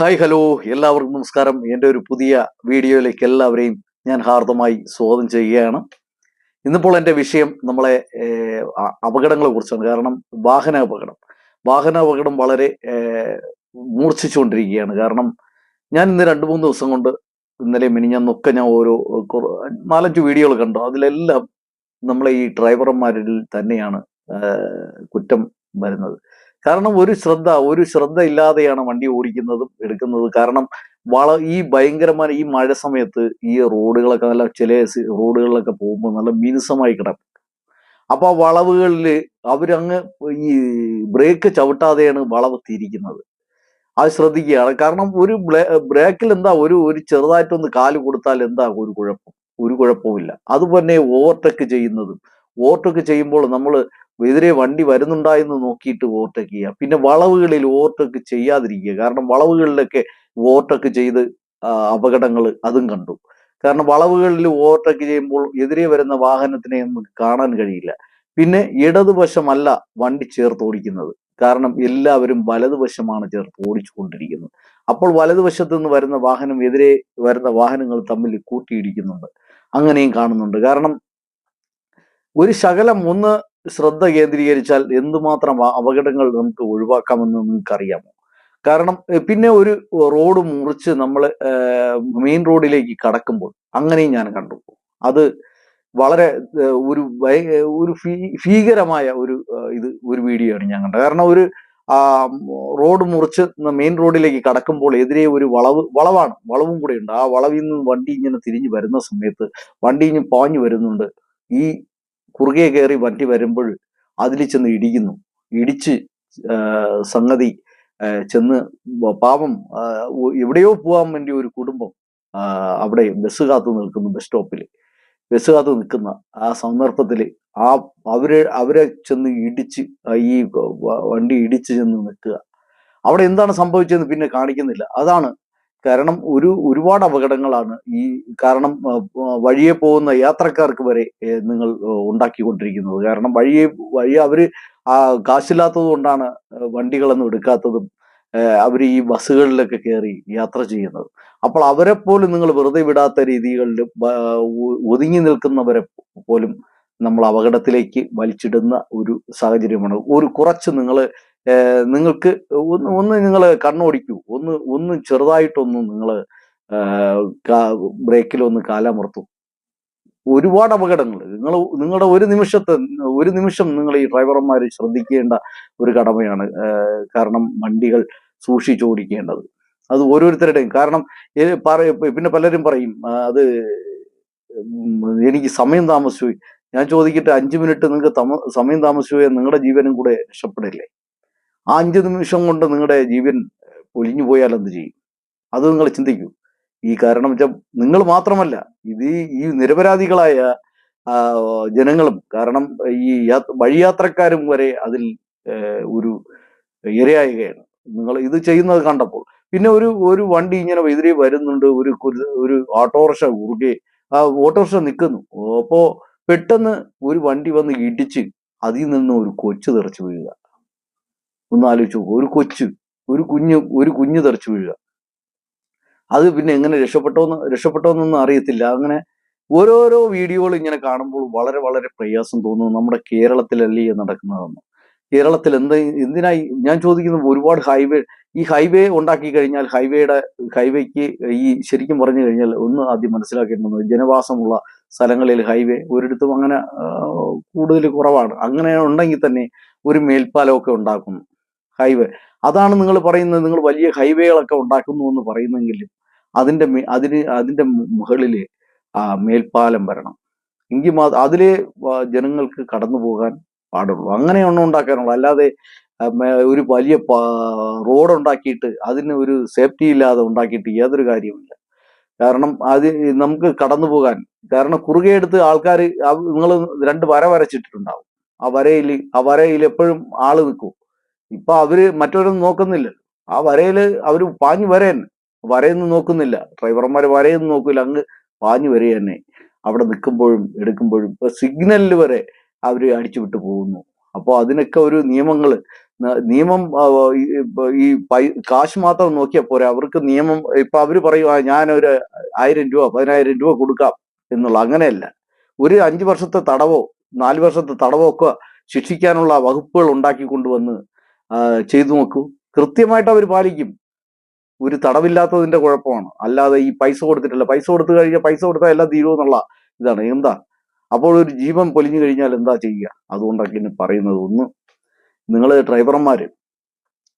Hi hello. എല്ലാവർക്കും നമസ്കാരം. എന്റെ ഒരു പുതിയ വീഡിയോയിലേക്ക് എല്ലാവരെയും ഞാൻ ഹാർദമായി സ്വാഗതം ചെയ്യുകയാണ്. ഇന്നിപ്പോൾ എന്റെ വിഷയം നമ്മളെ അപകടങ്ങളെ കുറിച്ചാണ് കാരണം വാഹന അപകടം വാഹന അപകടം വളരെ മൂർച്ഛിച്ചുകൊണ്ടിരിക്കുകയാണ്. കാരണം ഞാൻ ഇന്ന് രണ്ട് മൂന്ന് ദിവസം കൊണ്ട് ഇന്നലെ മിനിഞ്ഞന്നൊക്കെ ഞാൻ ഓരോ നാലഞ്ച് വീഡിയോകൾ കണ്ടു. അതിലെല്ലാം നമ്മളെ ഈ ഡ്രൈവർമാരിൽ തന്നെയാണ് കുറ്റം വരുന്നത്. കാരണം ഒരു ശ്രദ്ധ ഒരു ശ്രദ്ധ ഇല്ലാതെയാണ് വണ്ടി ഓടിക്കുന്നതും എടുക്കുന്നത്. കാരണം വള ഈ ഭയങ്കരമായ ഈ മഴ സമയത്ത് ഈ റോഡുകളൊക്കെ നല്ല ചില റോഡുകളിലൊക്കെ പോകുമ്പോൾ നല്ല മിനുസമായി കിടക്കും. അപ്പൊ ആ വളവുകളിൽ അവരങ്ങ് ഈ ബ്രേക്ക് ചവിട്ടാതെയാണ് വളവ് തിരിക്കുന്നത്. അത് ശ്രദ്ധിക്കുകയാണ്. കാരണം ഒരു ബ്രേക്കിൽ എന്താ ഒരു ഒരു ചെറുതായിട്ടൊന്ന് കാൽ കൊടുത്താൽ എന്താ ഒരു കുഴപ്പം? ഒരു കുഴപ്പവുമില്ല. അതുപോലെ ഓവർടേക്ക് ചെയ്യുന്നതും ഓവർടേക്ക് ചെയ്യുമ്പോൾ നമ്മൾ എതിരെ വണ്ടി വരുന്നുണ്ടായെന്ന് നോക്കിയിട്ട് ഓവർടേക്ക് ചെയ്യുക. പിന്നെ വളവുകളിൽ ഓവർടേക്ക് ചെയ്യാതിരിക്കുക. കാരണം വളവുകളിലൊക്കെ ഓവർടേക്ക് ചെയ്ത് അപകടങ്ങൾ അതും കണ്ടു. കാരണം വളവുകളിൽ ഓവർടേക്ക് ചെയ്യുമ്പോൾ എതിരെ വരുന്ന വാഹനത്തിനെ നമുക്ക് കാണാൻ കഴിയില്ല. പിന്നെ ഇടതുവശമല്ല വണ്ടി ചേർത്ത് ഓടിക്കുന്നത്. കാരണം എല്ലാവരും വലതുവശമാണ് ചേർത്ത് ഓടിച്ചുകൊണ്ടിരിക്കുന്നത്. അപ്പോൾ വലതുവശത്ത് നിന്ന് വരുന്ന വാഹനം എതിരെ വരുന്ന വാഹനങ്ങൾ തമ്മിൽ കൂട്ടിയിടിക്കുന്നുണ്ട്. അങ്ങനെയും കാണുന്നുണ്ട്. കാരണം ഒരു ശകലം ഒന്ന് ശ്രദ്ധ കേന്ദ്രീകരിച്ചാൽ എന്തുമാത്രം അപകടങ്ങൾ നമുക്ക് ഒഴിവാക്കാമെന്ന് നിങ്ങൾക്ക് അറിയാമോ കാരണം പിന്നെ ഒരു റോഡ് മുറിച്ച് നമ്മൾ മെയിൻ റോഡിലേക്ക് കടക്കുമ്പോൾ അങ്ങനെയും ഞാൻ കണ്ടു. അത് വളരെ ഒരു ഒരു ഭീകരമായ ഒരു ഇത് ഒരു വീഡിയോ ആണ് ഞാൻ കണ്ടത്. കാരണം ഒരു റോഡ് മുറിച്ച് മെയിൻ റോഡിലേക്ക് കടക്കുമ്പോൾ എതിരെ ഒരു വളവ് വളവാണ്. വളവും കൂടെ ഉണ്ട്. ആ വളവിൽ നിന്ന് വണ്ടി ഇങ്ങനെ തിരിഞ്ഞു വരുന്ന സമയത്ത് വണ്ടി ഇങ്ങനെ പാഞ്ഞു വരുന്നുണ്ട്. ഈ കുറുകെ കയറി വണ്ടി വരുമ്പോൾ അതിൽ ചെന്ന് ഇടിക്കുന്നു ഇടിച്ച് സംഗതി ചെന്ന് പാവം എവിടെയോ പോകാൻ വേണ്ടി ഒരു കുടുംബം അവിടെ ബസ് കാത്തു നിൽക്കുന്നു ബസ് സ്റ്റോപ്പിൽ ബസ് കാത്തു നിൽക്കുന്ന ആ സന്ദർഭത്തിൽ ആ അവരെ അവരെ ചെന്ന് ഇടിച്ച് ഈ വണ്ടി ഇടിച്ച് ചെന്ന് നിൽക്കുക അവിടെ എന്താണ് സംഭവിച്ചതെന്ന് പിന്നെ കാണിക്കുന്നില്ല. അതാണ് കാരണം ഒരു ഒരുപാട് അപകടങ്ങളാണ് ഈ കാരണം വഴിയെ പോകുന്ന യാത്രക്കാർക്ക് വരെ നിങ്ങൾ ഉണ്ടാക്കിക്കൊണ്ടിരിക്കുന്നത്. കാരണം വഴിയെ വഴി അവർ ആ കാശില്ലാത്തത് കൊണ്ടാണ് വണ്ടികളൊന്നും എടുക്കാത്തതും അവർ ഈ ബസ്സുകളിലൊക്കെ കയറി യാത്ര ചെയ്യുന്നത്. അപ്പോൾ അവരെ പോലും നിങ്ങൾ വെറുതെ വിടാത്ത രീതികളിൽ ഒതുങ്ങി നിൽക്കുന്നവരെ പോലും നമ്മൾ അപകടത്തിലേക്ക് വലിച്ചിടുന്ന ഒരു സാഹചര്യമാണ്. ഒരു കുറച്ച് നിങ്ങൾ നിങ്ങൾക്ക് ഒന്ന് ഒന്ന് നിങ്ങൾ കണ്ണോടിക്കൂ. ഒന്ന് ഒന്ന് ചെറുതായിട്ടൊന്ന് നിങ്ങൾ ബ്രേക്കിലൊന്ന് കാലമർത്തും ഒരുപാട് അപകടങ്ങൾ നിങ്ങൾ നിങ്ങളുടെ ഒരു നിമിഷത്തെ ഒരു നിമിഷം നിങ്ങൾ ഈ ഡ്രൈവർമാർ ശ്രദ്ധിക്കേണ്ട ഒരു കടമയാണ് കാരണം വണ്ടികൾ സൂക്ഷിച്ചോടിക്കേണ്ടത് അത് ഓരോരുത്തരുടെയും. കാരണം പിന്നെ പലരും പറയും അത് എനിക്ക് സമയം താമസിച്ചു ഞാൻ ചോദിക്കട്ടെ അഞ്ചു മിനിറ്റ് നിങ്ങൾക്ക് സമയം താമസിച്ചു നിങ്ങളുടെ ജീവനും കൂടെ രക്ഷപ്പെടില്ലേ? അഞ്ച് നിമിഷം കൊണ്ട് നിങ്ങളുടെ ജീവൻ പൊലിഞ്ഞു പോയാൽ എന്ത് ചെയ്യും? അത് നിങ്ങൾ ചിന്തിക്കൂ. ഈ കാരണം വെച്ചാൽ നിങ്ങൾ മാത്രമല്ല ഇത് ഈ- നിരപരാധികളായ ജനങ്ങളും കാരണം ഈ വഴിയാത്രക്കാരും വരെ അതിൽ ഒരു ഇരയാകുകയാണ് നിങ്ങൾ ഇത് ചെയ്യുന്നത് കണ്ടപ്പോൾ. പിന്നെ ഒരു ഒരു വണ്ടി ഇങ്ങനെ എതിരെ വരുന്നുണ്ട് ഒരു ഒരു ഓട്ടോറിക്ഷ കുറുകെ ആ ഓട്ടോറിക്ഷ നിൽക്കുന്നു അപ്പോൾ പെട്ടെന്ന് ഒരു വണ്ടി വന്ന് ഇടിച്ച് അതിൽ നിന്ന് ഒരു കൊച്ചു തെറിച്ചു വീഴുക. ഒന്ന് ആലോചിച്ച് ഒരു കൊച്ചു ഒരു കുഞ്ഞ് ഒരു കുഞ്ഞ് തെറിച്ചു വീഴുക. അത് പിന്നെ എങ്ങനെ രക്ഷപ്പെട്ടോന്ന് രക്ഷപ്പെട്ടോന്നൊന്നും അറിയത്തില്ല. അങ്ങനെ ഓരോരോ വീഡിയോകൾ ഇങ്ങനെ കാണുമ്പോൾ വളരെ വളരെ പ്രയാസം തോന്നുന്നു. നമ്മുടെ കേരളത്തിലല്ലേ നടക്കുന്നതെന്ന്. കേരളത്തിൽ എന്ത് എന്തിനായി ഞാൻ ചോദിക്കുന്നത് ഒരുപാട് ഹൈവേ ഈ ഹൈവേ ഉണ്ടാക്കി കഴിഞ്ഞാൽ ഹൈവേയുടെ ഹൈവേക്ക് ഈ ശരിക്കും പറഞ്ഞു കഴിഞ്ഞാൽ ഒന്ന് ആദ്യം മനസ്സിലാക്കേണ്ടത് ജനവാസമുള്ള സ്ഥലങ്ങളിൽ ഹൈവേ ഒരിടത്തും അങ്ങനെ കൂടുതൽ കുറവാണ്. അങ്ങനെ ഉണ്ടെങ്കിൽ തന്നെ ഒരു മേൽപ്പാലമൊക്കെ ഉണ്ടാക്കുന്നു. ഹൈവേ. അതാണ് നിങ്ങൾ പറയുന്നത് നിങ്ങൾ വലിയ ഹൈവേകളൊക്കെ ഉണ്ടാക്കുന്നു എന്ന് പറയുന്നെങ്കിലും അതിന്റെ അതിന് അതിന്റെ മുകളിൽ മേൽപ്പാലം വരണം. എങ്കിൽ മാ അതിലെ ജനങ്ങൾക്ക് കടന്നു പോകാൻ പാടുള്ളൂ. അങ്ങനെയൊന്നും ഉണ്ടാക്കാനുള്ളൂ അല്ലാതെ ഒരു വലിയ റോഡ് ഉണ്ടാക്കിയിട്ട് അതിന് ഒരു സേഫ്റ്റി ഇല്ലാതെ ഉണ്ടാക്കിയിട്ട് യാതൊരു കാര്യമില്ല കാരണം അത് നമുക്ക് കടന്നു പോകാൻ കാരണം കുറുകെ എടുത്ത് ആൾക്കാർ നിങ്ങൾ രണ്ട് വര വരച്ചിട്ടുണ്ടാവും ആ വരയിൽ ആ വരയിൽ എപ്പോഴും ആൾ നിൽക്കും. ഇപ്പൊ അവർ മറ്റവരൊന്നും നോക്കുന്നില്ല ആ വരയിൽ അവർ പാഞ്ഞു വരേന്നെ വരയൊന്നും നോക്കുന്നില്ല. ഡ്രൈവർമാർ വരയൊന്നും നോക്കില്ല. അങ്ങ് പാഞ്ഞു വരിക തന്നെ അവിടെ നിൽക്കുമ്പോഴും എടുക്കുമ്പോഴും ഇപ്പൊ സിഗ്നലിൽ വരെ അവർ അടിച്ചു വിട്ടു പോകുന്നു. അപ്പോൾ അതിനൊക്കെ ഒരു നിയമങ്ങൾ നിയമം ഈ കാശ് മാത്രം നോക്കിയാൽ പോരെ. അവർക്ക് നിയമം ഇപ്പൊ അവർ പറയും "ആ, ഞാനൊരു ആയിരം രൂപ പതിനായിരം രൂപ കൊടുക്കാം എന്നുള്ള അങ്ങനെയല്ല. ഒരു അഞ്ചു വർഷത്തെ തടവോ നാല് വർഷത്തെ തടവോ ഒക്കെ ശിക്ഷിക്കാനുള്ള വകുപ്പുകൾ ഉണ്ടാക്കി കൊണ്ടുവന്ന് ചെയ്തു നോക്കൂ. കൃത്യമായിട്ട് അവർ പാലിക്കും. ഒരു തടവില്ലാത്തതിന്റെ കുഴപ്പമാണ്. അല്ലാതെ ഈ പൈസ കൊടുത്തിട്ടില്ല. പൈസ കൊടുത്തു കഴിഞ്ഞാൽ പൈസ കൊടുത്താൽ എല്ലാം തീരുമെന്നുള്ള ഇതാണ്. എന്താ? അപ്പോൾ ഒരു ജീവൻ പൊലിഞ്ഞു കഴിഞ്ഞാൽ എന്താ ചെയ്യുക? അതുകൊണ്ടൊക്കെ ഇനി പറയുന്നത് ഒന്ന്. നിങ്ങൾ ഡ്രൈവർമാർ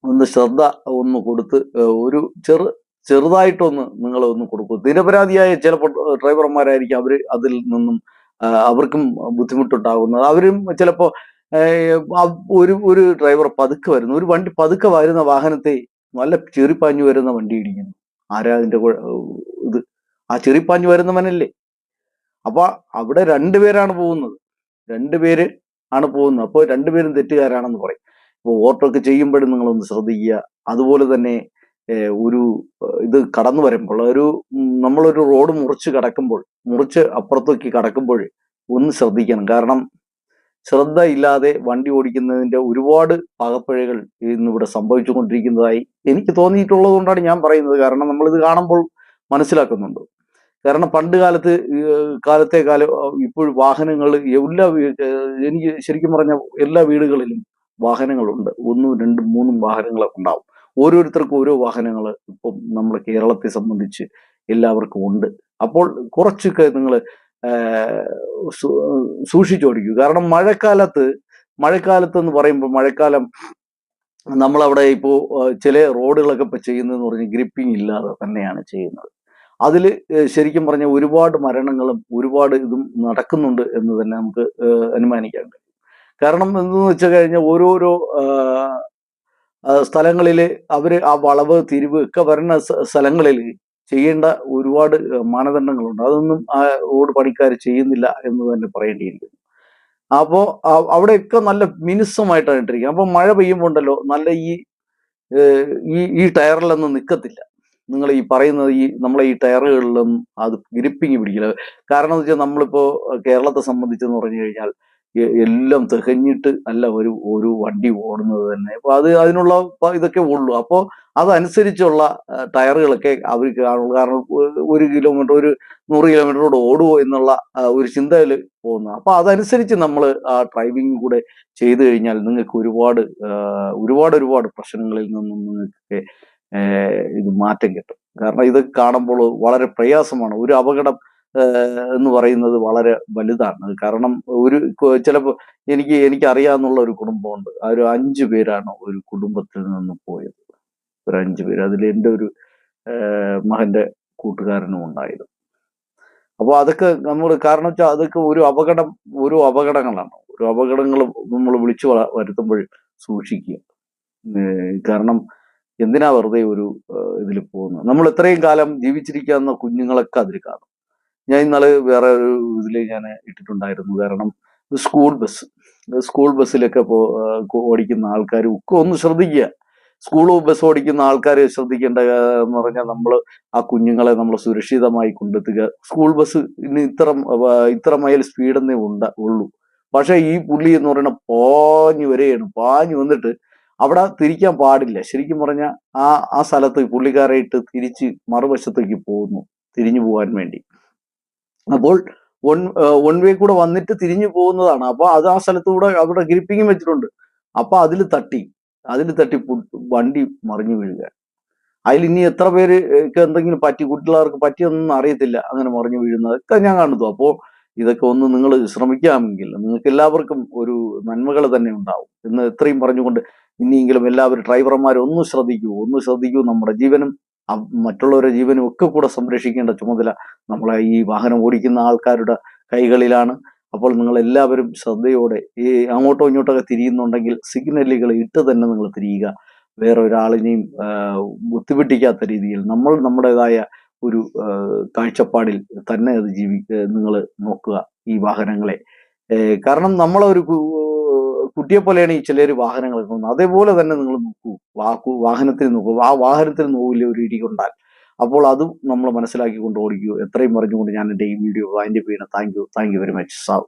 ഒന്ന് ശ്രദ്ധ ഒന്ന് കൊടുത്ത് ഒരു ചെറു ചെറുതായിട്ടൊന്ന് നിങ്ങൾ ഒന്ന് കൊടുക്കും. നിരപരാധിയായ ചില ഡ്രൈവർമാരായിരിക്കും അവർ അതിൽ നിന്നും അവർക്കും ബുദ്ധിമുട്ടുണ്ടാകുന്നത്. അവരും ചിലപ്പോൾ ഒരു ഒരു ഡ്രൈവർ പതുക്കെ വരുന്നു. ഒരു വണ്ടി പതുക്കെ വരുന്ന വാഹനത്തെ നല്ല ചെറിപ്പാഞ്ഞു വരുന്ന വണ്ടി ഇടിക്കുന്നു. ആരാ അതിന്റെ ഇത്? ആ ചെറിപ്പാഞ്ഞു വരുന്നവനല്ലേ. അപ്പൊ അവിടെ രണ്ടുപേരാണ് പോകുന്നത്. രണ്ടുപേര് ആണ് പോകുന്നത്. അപ്പോൾ രണ്ടുപേരും തെറ്റുകാരാണെന്ന് പറയും. ഇപ്പോൾ ഓട്ടോ ഒക്കെ ചെയ്യുമ്പോഴും നിങ്ങളൊന്ന് ശ്രദ്ധിക്കുക. അതുപോലെ തന്നെ ഒരു ഇത് കടന്നു വരുമ്പോൾ ഒരു നമ്മളൊരു റോഡ് മുറിച്ച് കടക്കുമ്പോൾ മുറിച്ച് അപ്പുറത്തേക്ക് കടക്കുമ്പോൾ ഒന്ന് ശ്രദ്ധിക്കണം. കാരണം ശ്രദ്ധ ഇല്ലാതെ വണ്ടി ഓടിക്കുന്നതിന്റെ ഒരുപാട് പാകപ്പിഴകൾ ഇന്നിവിടെ സംഭവിച്ചു കൊണ്ടിരിക്കുന്നതായി എനിക്ക് തോന്നിയിട്ടുള്ളത് കൊണ്ടാണ് ഞാൻ പറയുന്നത്. കാരണം നമ്മളിത് കാണുമ്പോൾ മനസ്സിലാക്കുന്നുണ്ട്. കാരണം പണ്ട് കാലത്ത് കാലത്തെ കാലം ഇപ്പോഴും വാഹനങ്ങൾ എല്ലാ എനിക്ക് ശരിക്കും പറഞ്ഞ എല്ലാ വീടുകളിലും വാഹനങ്ങളുണ്ട്. ഒന്നും രണ്ടും മൂന്നും വാഹനങ്ങളൊക്കെ ഉണ്ടാവും. ഓരോരുത്തർക്കും ഓരോ വാഹനങ്ങൾ ഇപ്പം നമ്മുടെ കേരളത്തെ സംബന്ധിച്ച് എല്ലാവർക്കും ഉണ്ട്. അപ്പോൾ കുറച്ചൊക്കെ നിങ്ങൾ സൂക്ഷിച്ചോടിക്കൂ കാരണം മഴക്കാലത്ത് മഴക്കാലത്ത് എന്ന് പറയുമ്പോൾ മഴക്കാലം നമ്മളവിടെ ഇപ്പോൾ ചില റോഡുകളൊക്കെ ഇപ്പോൾ ചെയ്യുന്നതെന്ന് പറഞ്ഞാൽ ഗ്രിപ്പിംഗ് ഇല്ലാതെ തന്നെയാണ് ചെയ്യുന്നത്. അതിൽ ശരിക്കും പറഞ്ഞാൽ ഒരുപാട് മരണങ്ങളും ഒരുപാട് ഇതും നടക്കുന്നുണ്ട് എന്ന് തന്നെ നമുക്ക് അനുമാനിക്കാൻ കഴിയും. കാരണം എന്തെന്ന് വെച്ച് കഴിഞ്ഞാൽ ഓരോരോ സ്ഥലങ്ങളിൽ അവർ ആ വളവ് തിരിവ് ഒക്കെ വരുന്ന സ്ഥലങ്ങളിൽ ചെയ്യേണ്ട ഒരുപാട് മാനദണ്ഡങ്ങളുണ്ട്. അതൊന്നും ആ ഓട് പണിക്കാർ ചെയ്യുന്നില്ല എന്ന് തന്നെ പറയേണ്ടിയിരിക്കുന്നു. അപ്പോൾ അവിടെയൊക്കെ നല്ല മിനുസമായിട്ടാണ് ഇട്ടിരിക്കുക അപ്പോൾ മഴ പെയ്യുമ്പോൾ ഉണ്ടല്ലോ നല്ല ഈ ഈ ഈ ടയറിലൊന്നും നിൽക്കത്തില്ല നിങ്ങൾ ഈ പറയുന്നത് ഈ നമ്മളെ ഈ ടയറുകളിലും അത് ഗ്രിപ്പിങ് പിടിക്കില്ല. കാരണം എന്ന് വെച്ചാൽ നമ്മളിപ്പോൾ കേരളത്തെ സംബന്ധിച്ചെന്ന് പറഞ്ഞു കഴിഞ്ഞാൽ എല്ലാം തികഞ്ഞിട്ട് അല്ല ഒരു ഒരു വണ്ടി ഓടുന്നത് തന്നെ. അപ്പൊ അത് അതിനുള്ള ഇതൊക്കെ ഉള്ളൂ. അപ്പോൾ അതനുസരിച്ചുള്ള ടയറുകളൊക്കെ അവർക്ക് കാണുള്ളൂ കാരണം ഒരു കിലോമീറ്റർ ഒരു നൂറ് കിലോമീറ്ററോട് ഓടുമോ എന്നുള്ള ഒരു ചിന്തയിൽ പോകുന്നു. അപ്പൊ അതനുസരിച്ച് നമ്മൾ ആ ഡ്രൈവിംഗ് കൂടെ ചെയ്തു കഴിഞ്ഞാൽ നിങ്ങൾക്ക് ഒരുപാട് ഒരുപാട് ഒരുപാട് പ്രശ്നങ്ങളിൽ നിന്നും നിങ്ങൾക്ക് ഇത് മാറ്റം കിട്ടും. കാരണം ഇത് കാണുമ്പോൾ വളരെ പ്രയാസമാണ്. ഒരു അപകടം എന്ന് പറയുന്നത് വളരെ വലുതാണ്. കാരണം ഒരു ചിലപ്പോൾ ചിലപ്പോ എനിക്ക് എനിക്ക് അറിയാവുന്ന ഒരു കുടുംബമുണ്ട്. ആ ഒരു അഞ്ചു പേരാണ് ഒരു കുടുംബത്തിൽ നിന്ന് പോയത്. ഒരു അഞ്ചു പേര്. അതിൽ എന്റെ ഒരു മകന്റെ കൂട്ടുകാരനും ഉണ്ടായിരുന്നു. അപ്പോൾ അതൊക്കെ നമ്മൾ കാരണം വെച്ചാൽ അതൊക്കെ ഒരു അപകടം ഒരു അപകടങ്ങളാണ്. ഓരോ അപകടങ്ങൾ നമ്മൾ വിളിച്ചു വരുത്തുമ്പോൾ സൂക്ഷിക്കുക. കാരണം എന്തിനാ വെറുതെ ഒരു ഇതിൽ പോകുന്നത്? നമ്മൾ ഇത്രയും കാലം ജീവിച്ചിരിക്കാവുന്ന കുഞ്ഞുങ്ങളൊക്കെ അതിൽ കാണും. ഞാൻ ഇന്നാൾ വേറെ ഒരു ഇതിൽ ഞാൻ ഇട്ടിട്ടുണ്ടായിരുന്നു. കാരണം സ്കൂൾ ബസ് സ്കൂൾ ബസ്സിലൊക്കെ പോ ഓടിക്കുന്ന ആൾക്കാർ ഒക്കെ ഒന്ന് ശ്രദ്ധിക്കുക. സ്കൂൾ ബസ് ഓടിക്കുന്ന ആൾക്കാർ ശ്രദ്ധിക്കേണ്ട എന്ന് പറഞ്ഞാൽ നമ്മൾ ആ കുഞ്ഞുങ്ങളെ നമ്മൾ സുരക്ഷിതമായി കൊണ്ടെത്തുക. സ്കൂൾ ബസ് ഇന്ന് ഇത്ര ഇത്ര മൈൽ സ്പീഡെന്നേ ഉണ്ട ഉള്ളൂ. പക്ഷെ ഈ പുള്ളി എന്ന് പറയുന്ന പാഞ്ഞു വരെയാണ്. പാഞ്ഞു വന്നിട്ട് അവിടെ തിരിക്കാൻ പാടില്ല. ശരിക്കും പറഞ്ഞാൽ ആ ആ സ്ഥലത്ത് പുള്ളിക്കാരായിട്ട് തിരിച്ച് മറുവശത്തേക്ക് പോകുന്നു. തിരിഞ്ഞു പോകാൻ വേണ്ടി. അപ്പോൾ വൺ വൺ വേ കൂടെ വന്നിട്ട് തിരിഞ്ഞു പോകുന്നതാണ്. അപ്പൊ അത് ആ സ്ഥലത്തൂടെ അവിടെ ഗ്രിപ്പിങ്ങും വെച്ചിട്ടുണ്ട്. അപ്പൊ അതിൽ തട്ടി അതിൽ തട്ടി വണ്ടി മറിഞ്ഞു വീഴുക അതിൽ ഇനി എത്ര പേര് എന്തെങ്കിലും പറ്റി കുട്ടികളാർക്ക് പറ്റിയൊന്നും അറിയത്തില്ല. അങ്ങനെ മറിഞ്ഞു വീഴുന്നതൊക്കെ ഞാൻ കാണുന്നു അപ്പോൾ ഇതൊക്കെ ഒന്ന് നിങ്ങൾ ശ്രമിക്കാമെങ്കിൽ നിങ്ങൾക്ക് എല്ലാവർക്കും ഒരു നന്മകൾ തന്നെ ഉണ്ടാവും. എന്ന് ഇത്രയും പറഞ്ഞുകൊണ്ട് ഇനിയെങ്കിലും എല്ലാവരും ഡ്രൈവർമാരെ ഒന്ന് ശ്രദ്ധിക്കൂ ഒന്ന് ശ്രദ്ധിക്കൂ നമ്മുടെ ജീവനും മറ്റുള്ളവരുടെ ജീവനും ഒക്കെ കൂടെ സംരക്ഷിക്കേണ്ട ചുമതല നമ്മളെ ഈ വാഹനം ഓടിക്കുന്ന ആൾക്കാരുടെ കൈകളിലാണ്. അപ്പോൾ നിങ്ങൾ എല്ലാവരും ശ്രദ്ധയോടെ ഈ അങ്ങോട്ടോ ഇങ്ങോട്ടൊക്കെ തിരിയുന്നുണ്ടെങ്കിൽ സിഗ്നലുകൾ ഇട്ട് തന്നെ നിങ്ങൾ തിരിയുക. വേറെ ഒരാളിനെയും ബുദ്ധിമുട്ടിക്കാത്ത രീതിയിൽ നമ്മൾ നമ്മുടേതായ ഒരു കാഴ്ചപ്പാടിൽ തന്നെ അത് ജീവി നിങ്ങൾ നോക്കുക ഈ വാഹനങ്ങളെ. കാരണം നമ്മളൊരു കുട്ടിയെ പോലെയാണ് ഈ ചിലർ വാഹനങ്ങളൊക്കെ അതേപോലെ തന്നെ നിങ്ങൾ നോക്കൂ. വാക്കു വാഹനത്തിൽ നോക്കും ആ വാഹനത്തിൽ നോക്കില്ല ഒരു ഇടി കൊണ്ടാൽ? അപ്പോൾ അതും നമ്മൾ മനസ്സിലാക്കി കൊണ്ട് ഓടിക്കൂ. എത്രയും പറഞ്ഞുകൊണ്ട് ഞാൻ എന്റെ ഈ വീഡിയോ അതിന്റെ പേര് thank you thank you very much സാവ്